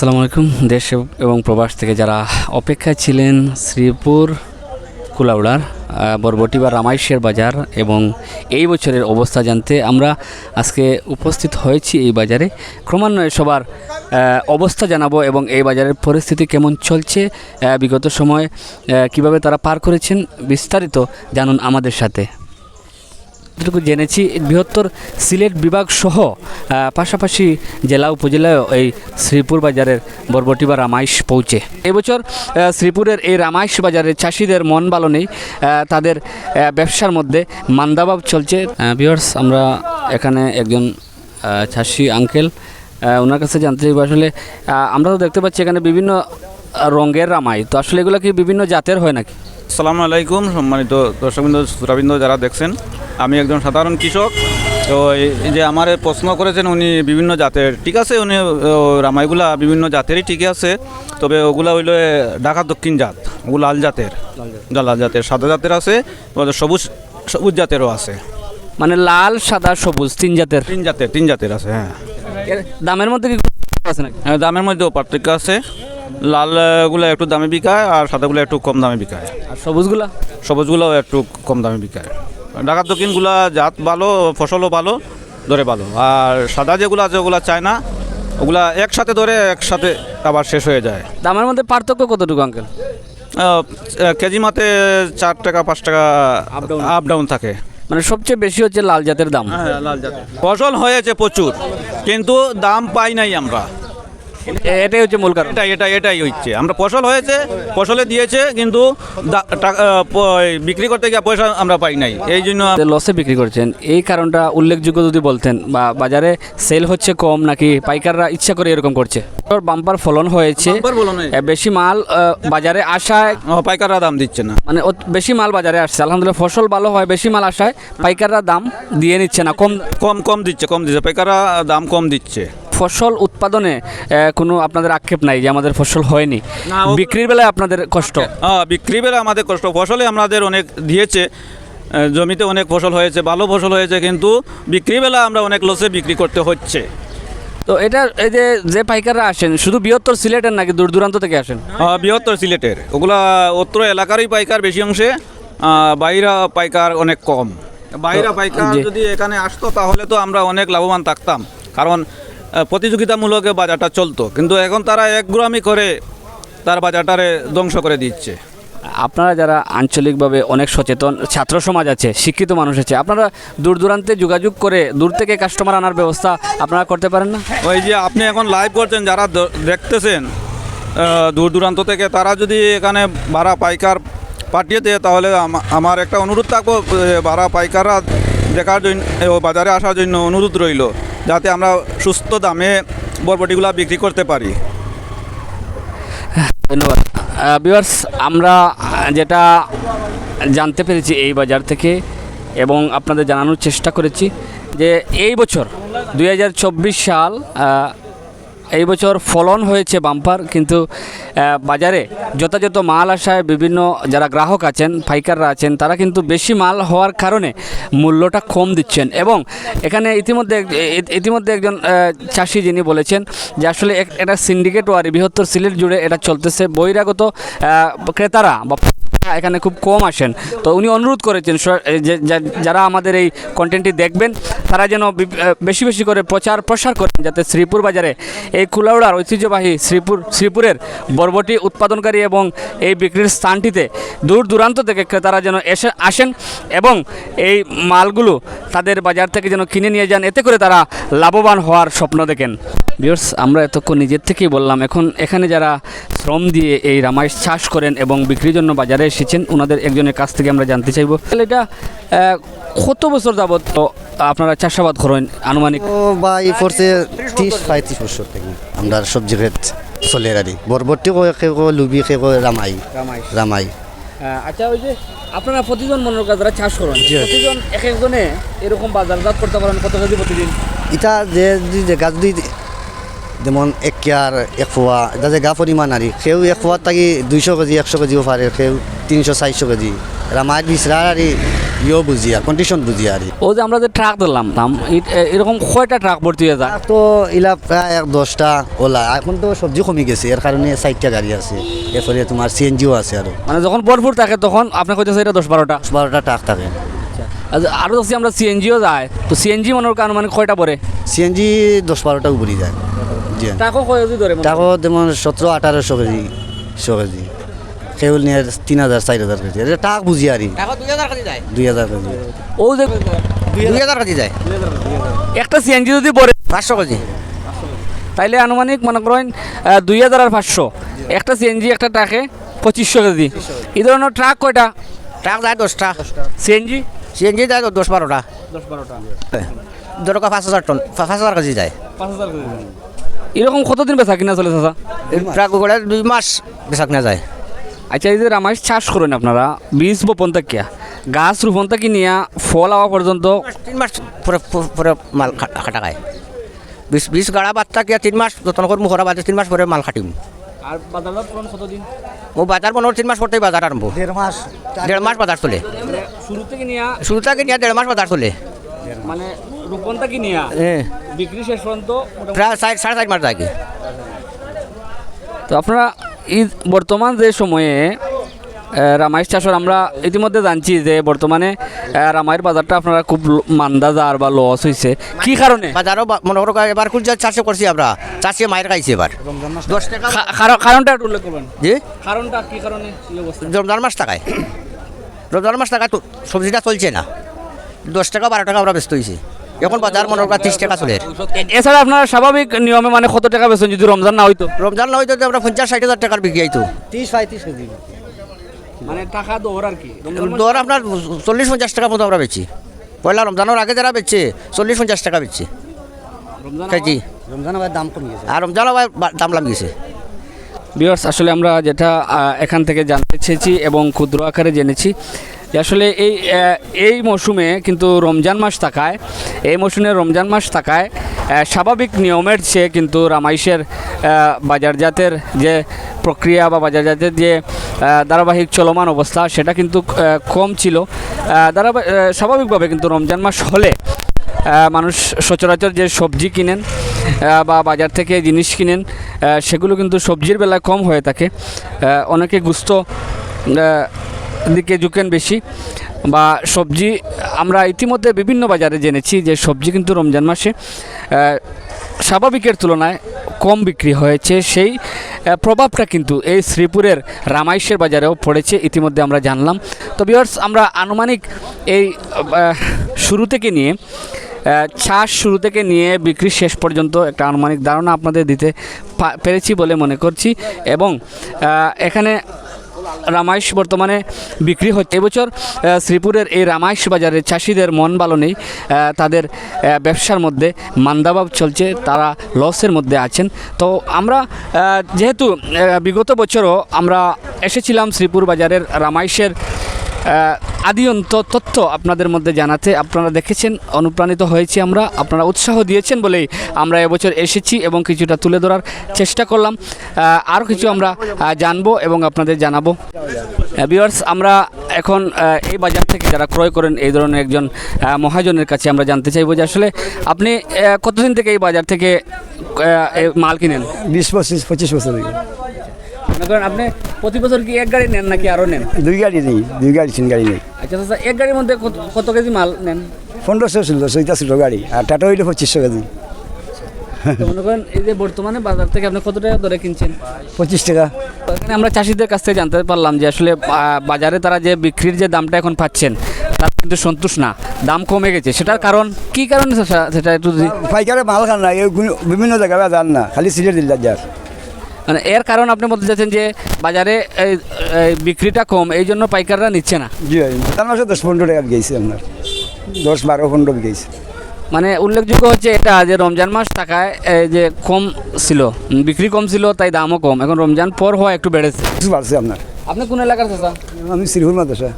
আসসালামু আলাইকুম, দেশ এবং প্রবাস থেকে যারা অপেক্ষায় ছিলেন শ্রীপুর কুলাউড়ার বরবটি বা রামাইশের বাজার এবং এই বছরের অবস্থা জানতে আমরা আজকে উপস্থিত হয়েছি এই বাজারে। ক্রমান্বয়ে সবার অবস্থা জানাব এবং এই বাজারের পরিস্থিতি কেমন চলছে বিগত সময় কীভাবে তারা পার করেছেন বিস্তারিত জানুন আমাদের সাথে। যতটুকু জেনেছি। বৃহত্তর সিলেট বিভাগ সহ পাশাপাশি জেলা উপজেলায়ও এই শ্রীপুর বাজারের বরবটি বা রামাইশ পৌঁছে। এবছর শ্রীপুরের এই রামাইশ বাজারের চাষিদের মন ভালো নেই তাদের ব্যবসার মধ্যে মান্দাভাব চলছে। বিয়ার্স আমরা এখানে একজন চাষি আঙ্কেল ওনার কাছে জানতে চাইব আসলে আমরা তো দেখতে পাচ্ছি এখানে বিভিন্ন রঙের রামাই। তো আসলে এগুলো কি বিভিন্ন জাতের হয় নাকি? আসসালামু আলাইকুম সম্মানিত দর্শকবৃন্দ শ্রোতাবৃন্দ যারা দেখছেন। আমি একজন সাধারণ কৃষক। তো এই যে আমার প্রশ্ন করেছেন উনি বিভিন্ন জাতের ঠিক আছে? উনি ও, রামাইগুলা বিভিন্ন জাতেরই ঠিক আছে। তবে ওগুলা হইল ঢাকা দক্ষিণ জাত ওগুলো লাল জাতের। লাল জাতের। সাদা জাতের আছে সবুজ সবুজ জাতেরও আছে। মানে লাল সাদা সবুজ তিন জাতের? তিন জাতের তিন জাতের আছে হ্যাঁ। দামের মধ্যে কি আছে নাকি? হ্যাঁ, দামের মধ্যেও পার্থক্য আছে। লালগুলো একটু দামে বিকায় আর সাদাগুলো একটু কম দামে বিকায়। আর সবুজগুলা? সবুজগুলোও একটু কম দামে বিকায়। ঢাকার দক্ষিণগুলা জাত ভালো ফসলও ভালো ধরে ভালো। আর সাদা যেগুলো আছে ওগুলা চায় না। ওগুলা একসাথে ধরে একসাথে আবার শেষ হয়ে যায়। দামের মধ্যে পার্থক্য কতটুকু আঙ্কেল? কেজি মাতে চার টাকা পাঁচ টাকা. আপ ডাউন থাকে। মানে সবচেয়ে বেশি হচ্ছে লাল জাতের দাম। লাল জাতের। ফসল হয়েছে প্রচুর কিন্তু দাম পাই নাই আমরা। এটাই হচ্ছে মূল কারণ। এটা এটা এটাই হচ্ছে। আমরা ফসল হয়েছে ফসলে দিয়েছে কিন্তু টাকা- বিক্রি করতে গিয়ে পয়সা আমরা পাই নাই। এই জন্য লসে বিক্রি করছেন। এই কারণটা উল্লেখযোগ্য যদি বলতেন বা বাজারে সেল হচ্ছে কম নাকি পাইকাররা ইচ্ছা করে এরকম করছে? বাম্পার ফলন হয়েছে। বেশি মাল বাজারে আসায় পাইকাররা দাম দিচ্ছে না। মানে বেশি মাল বাজারে আসছে। আলহামদুলিল্লাহ ফসল ভালো হয় বেশি মাল আসায় পাইকাররা দাম দিয়ে নিচ্ছে না কম কম কম দিচ্ছে কম দিচ্ছে। পাইকাররা দাম কম দিচ্ছে। ফসল উৎপাদনে কোনো আপনাদের আক্ষেপ নাই যে আমাদের ফসল হয়নি? বিক্রির বেলায় আপনাদের কষ্ট? হ্যাঁ বিক্রি বেলা আমাদের কষ্ট। ফসলে আমাদের অনেক দিয়েছে জমিতে অনেক ফসল হয়েছে ভালো ফসল হয়েছে কিন্তু বিক্রি বেলা আমরা অনেক লসে বিক্রি করতে হচ্ছে। তো এটা এই যে যে পাইকাররা আসেন শুধু বৃহত্তর সিলেটের নাকি দূর দূরান্ত থেকে আসেন? বৃহত্তর সিলেটের। ওগুলা অত্র এলাকারই পাইকার বেশি অংশে বাইরা পাইকার অনেক কম। বাইরা পাইকার যদি এখানে আসতো তাহলে তো আমরা অনেক লাভবান থাকতাম। কারণ প্রতিযোগিতামূলক বাজারটা চলতো। কিন্তু এখন তারা একগুরামি করে তার বাজারটারে ধ্বংস করে দিচ্ছে। আপনারা যারা আঞ্চলিকভাবে অনেক সচেতন ছাত্র সমাজ আছে শিক্ষিত মানুষ আছে আপনারা দূর দূরান্তে যোগাযোগ করে দূর থেকে কাস্টমার আনার ব্যবস্থা আপনারা করতে পারেন না? ওই যে আপনি এখন লাইভ করছেন যারা দেখতেছেন দূর দূরান্ত থেকে তারা যদি এখানে ভাড়া পাইকার পাঠিয়ে দেয় তাহলে আমার একটা অনুরোধ থাকব ভাড়া পাইকাররা দেখার জন্য বাজারে আসার জন্য অনুরোধ রইল। যাতে আমরা সুস্থ দামে বরবটিগুলো বিক্রি করতে পারি। ধন্যবাদ। বিভার্স আমরা যেটা জানতে পেরেছি এই বাজার থেকে এবং আপনাদের জানানোর চেষ্টা করেছি যে এই বছর দুই হাজার চব্বিশ সাল এই বছর ফলন হয়েছে বাম্পার, কিন্তু বাজারে যথাযথ মাল আসায় বিভিন্ন যারা গ্রাহক আছেন, পাইকাররা আছেন, তারা কিন্তু বেশি মাল হওয়ার কারণে মূল্যটা কম দিচ্ছেন। এবং এখানে ইতিমধ্যে ইতিমধ্যে একজন চাষি যিনি বলেছেন যে আসলে এটা সিন্ডিকেট ওয়ারি বৃহত্তর সিলেট জুড়ে এটা চলতেছে। বহিরাগত ক্রেতারা বা এখানে খুব কম আসেন, তো উনি অনুরোধ করেছেন যারা আমাদের এই কন্টেন্টটি দেখবেন, তারা যেন বেশি বেশি করে প্রচার প্রসার করেন, যাতে শ্রীপুর বাজারে এই কুলাউড়ার ঐতিহ্যবাহী শ্রীপুর, শ্রীপুরের বরবটি উৎপাদনকারী এবং এই বিক্রির স্থানটিতে দূর দূরান্ত থেকে ক্রেতারা যেন এসে আসেন এবং এই মালগুলো তাদের বাজার থেকে যেন কিনে নিয়ে যান, এতে করে তারা লাভবান হওয়ার স্বপ্ন দেখেন। বিয়ার্স আমরা এতক্ষণ নিজের থেকেই বললাম এখন এখানে যারা শ্রম দিয়ে এই রামাইশ চাষ করেন এবং বিক্রির জন্য বাজারে এসেছেন ওনাদের একজনের কাছ থেকে আমরা জানতে চাইব। তাহলে এটা কত বছর যাবৎ তো আপনারা চাষাবাদ করেন আনুমানিক? এই পড়ছে ত্রিশ পঁয়ত্রিশ বছর থেকে আমরা সবজি ক্ষেত চলে আর বরবর্তী কয় কে কয় লুবি কে কয় রামাই। রামাই। আচ্ছা ওই যে আপনারা প্রতিজন মনের কাজ যারা চাষ করেন প্রতিজন এক একজনে এরকম বাজারজাত করতে পারেন কত কেজি প্রতিদিন? এটা যে যে জায়গা যদি যেমন এক কেয়ার এক পোয়া এটা জায়গা পরিমাণ আর সেও এক পোয়ার থাকি দুইশো কেজি একশো কেজিও পারে সেও তিনশো চারশো কেজি। রামাইর বিচরা আর ইও বুঝিয়া কন্ডিশন বুঝিয়া আর ও যে আমরা যে ট্রাক ধরলাম এ- এরকম কয়টা ট্রাক ভর্তি হয়ে যায়? তো ইলা প্রায় এক দশটা ওলা। এখন তো সবজি কমে গেছে এর কারণে চারটা গাড়ি আছে। এরপরে তোমার সিএনজিও আছে আরও। মানে যখন ভরপুর থাকে তখন আপনি কইতেছে এটা দশ বারোটা দশ বারোটা ট্রাক থাকে আর আরও দেখছি আমরা সিএনজিও যায় তো সিএনজি মনের কারণ মানে কয়টা পরে সিএনজি দশ বারোটা উপরে যায়। জি ট্রাকও কয় যদি ধরে তাকো যেমন সতেরো আঠারোশো কেজি শো কেজি। সেগুল নিয়ে তিন হাজার চার হাজার কেজি। এটা টাক বুঝি আর দুই হাজার কেজি ও যে দুই হাজার। কাছে যায়। একটা সিএনজি যদি পরে পাঁচশো কেজি। তাইলে আনুমানিক মনে করেন দুই হাজার আর পাঁচশো। একটা সিএনজি একটা ট্রাকে পঁচিশশো কেজি। এই ধরনের ট্রাক কয়টা? ট্রাক যায় দশটা। সিএনজি? সিএনজি যায় দশ বারোটা। দশ বারোটা। দরকার পাঁচ হাজার টন পাঁচ হাজার কেজি যায়। পাঁচ হাজার কেজি। এরকম কতদিন বেচা কিনা চলে চাচা? ট্রাক করে দুই মাস বেচাক না যায়। আচ্ছা এই যে রামাইশ চাষ করেন আপনারা বীজ বপন থেকে গাছ রোপণ থেকে নিয়ে ফল হওয়া পর্যন্ত? তিন মাস পরে পরে মাল খাটা খায়। বিশ বিশ গাড়া বাচ্চা কিয়া তিন মাস যত্ন করব খরা বাদে তিন মাস পরে মাল খাটিম। আর বাজারত কতদিন? ও বাজার পনেরো তিন মাস পরতেই বাজার আরম্ভ। দেড় মাস দেড় মাস বাজার চলে। শুরু থেকে নিয়ে শুরু থেকে নিয়ে দেড় মাস বাজার চলে। মানে রোপণ থেকে নিয়ে হ্যাঁ। বিক্রি শেষ পর্যন্ত প্রায় সাড়ে সাড়ে চার মাস কি তো আপনারা এই বর্তমান যে সময়ে রামাইশ চাষের আমরা ইতিমধ্যে জানছি যে বর্তমানে আহ, রামাইয়ের বাজারটা আপনারা খুব মান্দা যার বা লস হয়েছে কি কারণে? বাজারও মনে করো এবার কুল চাষে করছি আমরা। চাষে মায়ের খাইছি এবার। দশ টাকা কারণটা একটু উল্লেখ করবেন। জি? কারণটা কি কারণে রমজান মাস টাকায়। রমজান মাস টাকায় তো সবজিটা চলছে না। দশ টাকা বারো টাকা আমরা ব্যস্ত হয়েছি এখন বাজার মনে করো ত্রিশ টাকা চলে। এছাড়া আপনারা স্বাভাবিক নিয়মে মানে কত টাকা বেছেন যদি রমজান না হইতো? রমজান না হয়তো আমরা পঞ্চাশ ষাট হাজার টাকার বিক্রি আইতো তিরিশ পঁয়ত্রিশ কেজি। মানে টাকা দৌড় আর কি? দর আপনার চল্লিশ পঞ্চাশ টাকা মতো আমরা বেচি। পয়লা রমজানের আগে যারা বেচছে চল্লিশ পঞ্চাশ টাকা বেচছে কেজি রমজান আবার দাম কমে গেছে। আর রমজান আবার দাম লাগিয়েছে। বিয়ার্স আসলে আমরা যেটা এখান থেকে জানতে চেয়েছি এবং ক্ষুদ্র আকারে জেনেছি যে আসলে এই এই মৌসুমে কিন্তু রমজান মাস থাকায়, এই মৌসুমে রমজান মাস থাকায় স্বাভাবিক নিয়মের চেয়ে কিন্তু রামাইশের বাজারজাতের যে প্রক্রিয়া বা বাজারজাতের যে ধারাবাহিক চলমান অবস্থা সেটা কিন্তু কম ছিল। ধারাবাহিক স্বাভাবিকভাবে কিন্তু রমজান মাস হলে মানুষ সচরাচর যে সবজি কিনেন বা বাজার থেকে জিনিস কিনেন সেগুলো কিন্তু সবজির বেলায় কম হয়ে থাকে। অনেকে গুস্ত দিকে ঝুঁকেন বেশি। বা সবজি, আমরা ইতিমধ্যে বিভিন্ন বাজারে জেনেছি যে সবজি কিন্তু রমজান মাসে স্বাভাবিকের তুলনায় কম বিক্রি হয়েছে। সেই প্রভাবটা কিন্তু এই শ্রীপুরের রামাইশের বাজারেও পড়েছে, ইতিমধ্যে আমরা জানলাম। তো বিয়ার্স আমরা আনুমানিক এই শুরু থেকে নিয়ে চাষ শুরু থেকে নিয়ে বিক্রি শেষ পর্যন্ত একটা আনুমানিক ধারণা আপনাদের দিতে পেরেছি বলে মনে করছি। এবং এখানে রামাইশ বর্তমানে বিক্রি হচ্ছে। এবছর শ্রীপুরের এই রামাইশ বাজারে চাষিদের মন ভালো নেই। তাদের ব্যবসার মধ্যে মান্দাভাব চলছে, তারা লসের মধ্যে আছেন। তো আমরা যেহেতু বিগত বছরও আমরা এসেছিলাম শ্রীপুর বাজারের রামাইশের আহ, আদি অন্ত তথ্য আপনাদের মধ্যে জানাতে আপনারা দেখেছেন অনুপ্রাণিত হয়েছি আমরা আপনারা উৎসাহ দিয়েছেন বলেই আমরা এবছর এসেছি এবং কিছুটা তুলে ধরার চেষ্টা করলাম। আরও কিছু আমরা জানব এবং আপনাদের জানাব। ভিউয়ার্স আমরা এখন এই বাজার থেকে যারা ক্রয় করেন এই ধরনের একজন মহাজনের কাছে আমরা জানতে চাইব যে আসলে আপনি কতদিন থেকে এই বাজার থেকে মাল কিনেন? বিশ পঁচিশ পঁচিশ বছর। মনে করেন আপনি প্রতি বছর কি এক গাড়ি নেন নাকি আরও নেন? দুই গাড়ি নেই দুই গাড়ি তিন গাড়ি নেই। আচ্ছা আচ্ছা এক গাড়ির মধ্যে কত কেজি মাল নেন? পনেরোশো ষোলোশো এটা ছোটো গাড়ি আর টাটা হইলে পঁচিশশো কেজি। মনে করেন এই যে বর্তমানে বাজার থেকে আপনি কত টাকা দরে কিনছেন? পঁচিশ টাকা। এখানে আমরা চাষিদের কাছ থেকে জানতে পারলাম যে আসলে বাজারে তারা যে বিক্রির যে দামটা এখন পাচ্ছেন তার কিন্তু সন্তুষ্ট না দাম কমে গেছে। সেটার কারণ কি কারণে সেটা- একটু পাইকারে মাল খান না বিভিন্ন জায়গায় যান না খালি সিলেট দিল্লার যার মানে এর কারণ আপনি বলতে চাচ্ছেন যে বাজারে বিক্রিটা কম এই জন্য পাইকাররা নিচ্ছে না? জি দশ পনেরো টাকা গেছে আপনার। দশ বারো পনেরো গেছে। মানে উল্লেখযোগ্য হচ্ছে এটা যে রমজান মাস থাকায় এই যে কম ছিল বিক্রি কম ছিল তাই দামও কম। এখন রমজান পর হওয়া একটু বেড়েছে। বাড়ছে আপনার। আপনি কোন এলাকার চাষা আমি শ্রীপুর মাদ্রাসা।